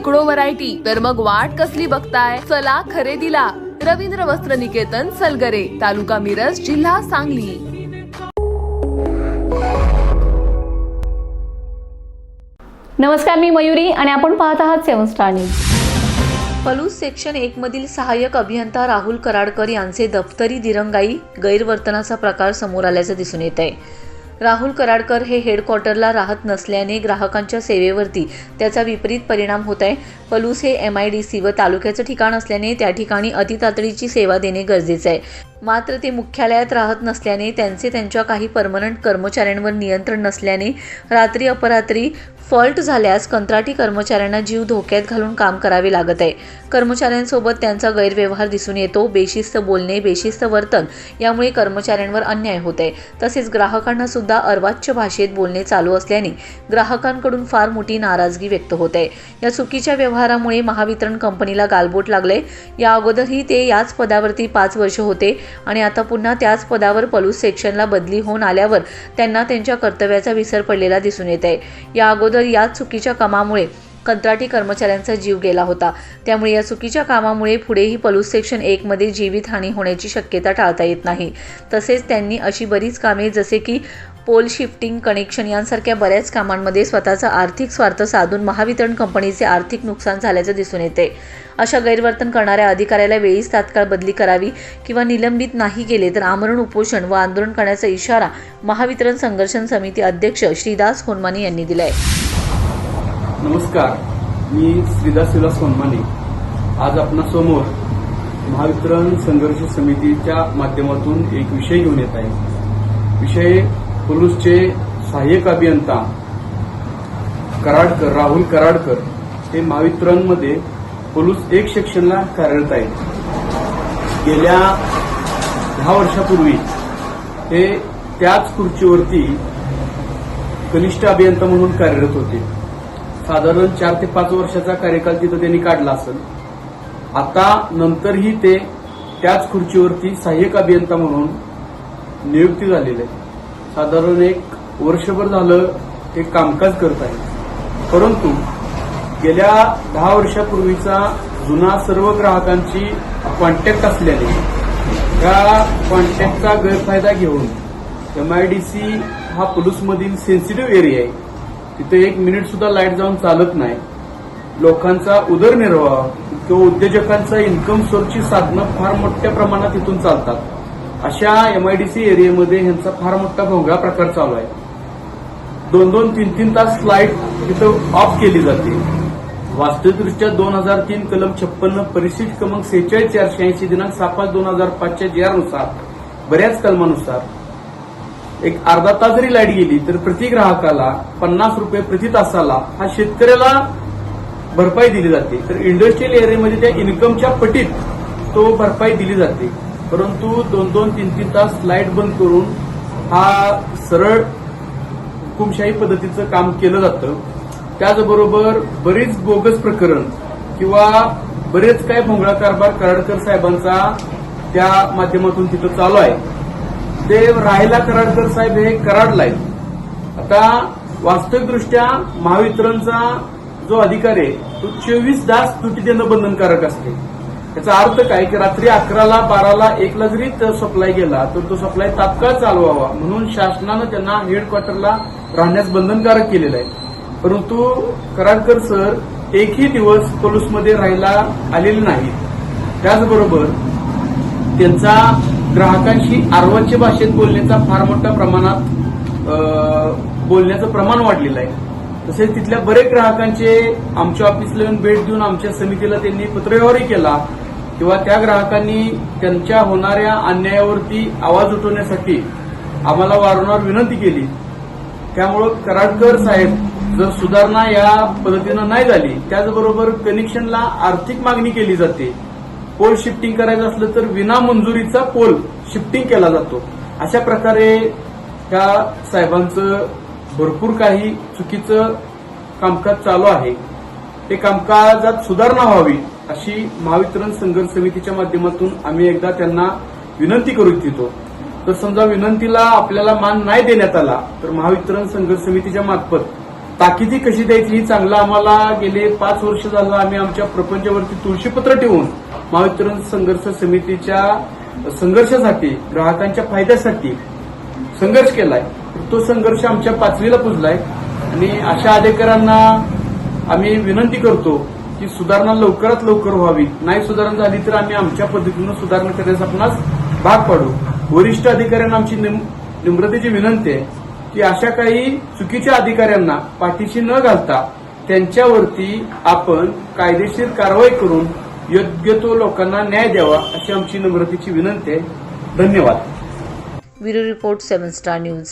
शेकडो व्हरायटी तर मग वाट कसली बघताय? चला खरेदीला. रवींद्र वस्त्र निकेतन सलगरे तालुका मिरज जिल्हा सांगली. नमस्कार मी मयुरी आणि आपण पाहत आहात seven star news. Palus section एक मधील सहाय्यक अभियंता राहुल कराडकर यांचे दप्तरी दिरंगाई गैरवर्तनाचा प्रकार समोर आल्याचं दिसून येत आहे राहुल कराडकर हे हेडक्वार्टरला राहत नसल्याने ग्राहकांच्या सेवेवरती त्याचा विपरीत परिणाम होत आहे. पलूस हे एम आय डी सी व तालुक्याचं ठिकाण असल्याने त्या ठिकाणी अतितातडीची सेवा देणे गरजेचं आहे. मात्र ते मुख्यालयात राहत नसल्याने त्यांचे त्यांच्या काही परमनंट कर्मचाऱ्यांवर नियंत्रण नसल्याने रात्री अपरात्री फॉल्ट झाल्यास कंत्राटी कर्मचाऱ्यांना जीव धोक्यात घालून काम करावे लागत आहे. कर्मचाऱ्यांसोबत त्यांचा गैरव्यवहार दिसून येतो. बेशिस्त बोलणे बेशिस्त वर्तन यामुळे कर्मचाऱ्यांवर अन्याय होत आहे. तसेच ग्राहकांना सुद्धा अर्वाच्य भाषेत बोलणे चालू असल्याने ग्राहकांकडून फार मोठी नाराजगी व्यक्त होत आहे. या चुकीच्या व्यवहारामुळे महावितरण कंपनीला गालबोट लागले या अगोदरही ते याच पदावरती पाच वर्ष होते आणि आता पुन्हा त्याच पदावर पलूस सेक्शनला बदली होऊन आल्यावर त्यांना त्यांच्या कर्तव्याचा विसर पडलेला दिसून येत आहे. या अगोदर तर या चुकीच्या कामामुळे कंत्राटी कर्मचाऱ्यांचा जीव गेला होता. त्यामुळे या चुकीच्या कामामुळे पुढेही पलूस सेक्शन एकमध्ये जीवितहानी होण्याची शक्यता टाळता येत नाही. तसेच त्यांनी अशी बरीच कामे जसे की पोल शिफ्टिंग कनेक्शन यांसारख्या बऱ्याच कामांमध्ये स्वतःचा आर्थिक स्वार्थ साधून महावितरण कंपनीचे आर्थिक नुकसान झाल्याचं दिसून येते. अशा गैरवर्तन करणाऱ्या अधिकाऱ्याला वेळीच तात्काळ बदली करावी किंवा निलंबित नाही केले तर आमरण उपोषण व आंदोलन करण्याचा इशारा महावितरण संघर्षण समिती अध्यक्ष श्रीदास होनमानी यांनी दिलाय. नमस्कार मी श्रीदास विलास सोनमाने आज आपणासमोर महावितरण संघर्ष समितीच्या माध्यमातून एक विषय घेऊन येत आहे. विषय पोलूसचे सहाय्यक अभियंता कराडकर राहुल कराडकर हे महावितरणमध्ये पोलूस एक सेक्शनला कार्यरत आहेत. गेल्या दहा वर्षापूर्वी हे त्याच खुर्चीवरती कनिष्ठ अभियंता म्हणून कार्यरत होते. साधारण चार ते पाच वर्षाचा कार्यकाल तिथं त्यांनी काढला असेल. आता नंतरही ते त्याच खुर्चीवरती सहाय्यक अभियंता म्हणून नियुक्ती झालेली आहे. साधारण एक वर्षभर झालं ते कामकाज करत आहे. परंतु गेल्या दहा वर्षापूर्वीचा जुना सर्व ग्राहकांची कॉन्टॅक्ट असल्याने या कॉन्टॅक्टचा गैरफायदा घेऊन एमआयडीसी हा पुलूसमधील सेन्सिटिव्ह एरिया आहे. तिथे एक मिनिट सुद्धा लाइट जाऊन चालत नाही. लोकांचा उदरनिर्वाह किंवा उद्योजकांचा इन्कम सोर्सची साधनं फार मोठ्या प्रमाणात इथून चालतात. अशा एमआयडीसी एरियामध्ये ह्यांचा फार मोठा भोंगळा प्रकार चालू आहे. दोन दोन तीन तीन तास लाइट तिथं ऑफ केली जाते. वास्तविकदृष्ट्या दोन हजार तीन कलम छप्पन्न परिशिष्ट क्रमांक सेहेचाळीस चारशे ऐंशी दिनांक सात पाच दोन हजार पाचच्या जी नुसार बऱ्याच कलमानुसार एक अर्धा तास जरी लाइट गेली तर प्रति ग्राहकाला पन्नास रुपये प्रति तासाला हा शेतकऱ्याला भरपाई दिली जाते. तर इंडस्ट्रियल एरियामध्ये त्या इन्कमच्या पटीत तो भरपाई दिली जाते. परंतु दोन दोन तीन तीन तास लाइट बंद करून हा सरळ हुकुमशाही पद्धतीचं काम केलं जातं. त्याचबरोबर बरीच बोगस प्रकरण किंवा बरेच काय भोंगळा कारभार कराडकर साहेबांचा त्या माध्यमातून तिथं चालू आहे. ते राहिला कराडकर साहेब हे कराडला आहेत आता वास्तविकदृष्ट्या महावितरणचा जो अधिकार आहे तो चोवीस तास तुटी देणं बंधनकारक असते. याचा अर्थ काय? की रात्री अकराला बाराला एकला जरी सप्लाय गेला तर तो सप्लाय तात्काळ चालवावा म्हणून शासनानं त्यांना हेडक्वार्टरला राहण्यास बंधनकारक केलेलं आहे. परंतु कराडकर सर एकही दिवस पोलूसमध्ये राहायला आलेले नाहीत. त्याचबरोबर त्यांचा ग्राहकांशी आर्वाच्य भाषेत बोलण्याचा फार मोठ्या प्रमाणात बोलण्याचं प्रमाण वाढलेलं आहे. तसेच तिथल्या बरेच ग्राहकांचे आमच्या ऑफिसला येऊन भेट देऊन आमच्या समितीला त्यांनी पत्रव्यवहारही केला. किंवा त्या ग्राहकांनी त्यांच्या होणाऱ्या अन्यायावरती आवाज उठवण्यासाठी आम्हाला वारंवार विनंती केली. त्यामुळं कराडकर साहेब जर सुधारणा या पद्धतीनं नाही झाली त्याचबरोबर कनेक्शनला आर्थिक मागणी केली जाते. पोल शिफ्टिंग करायचं असलं तर विना मंजुरीचा पोल शिफ्टिंग केला जातो. अशा प्रकारे त्या साहेबांचं भरपूर काही चुकीचं कामकाज चालू आहे. ते कामकाजात सुधारणा व्हावी अशी महावितरण संघर्ष समितीच्या माध्यमातून आम्ही एकदा त्यांना विनंती करू इच्छितो. तर समजा विनंतीला आपल्याला मान नाही देण्यात आला तर महावितरण संघर्ष समितीच्या मार्फत ताकिदी कशी द्यायची ही चांगलं आम्हाला गेले पाच वर्ष झालं आम्ही आमच्या प्रपंचावरती तुळशीपत्र ठेवून महावितरण संघर्ष समितीच्या संघर्षासाठी ग्राहकांच्या फायद्यासाठी संघर्ष केलाय. तो संघर्ष आमच्या पाचवीला पुजलाय आणि अशा अधिकाऱ्यांना आम्ही विनंती करतो की सुधारणा लवकरात लवकर व्हावी. नाही सुधारणा झाली तर आम्ही आमच्या पद्धतीनं सुधारणा करण्यास आपणास भाग पाडू. वरिष्ठ अधिकाऱ्यांना आमची निम्रतेची नम्रतेची विनंती आहे की अशा काही चुकीच्या अधिकाऱ्यांना पाठीशी न घालता त्यांच्यावरती आपण कायदेशीर कारवाई करून योग्य तो लोकांना न्याय द्यावा अशी आमची नम्रतेची विनंती आहे. धन्यवाद. Bureau report seven star news.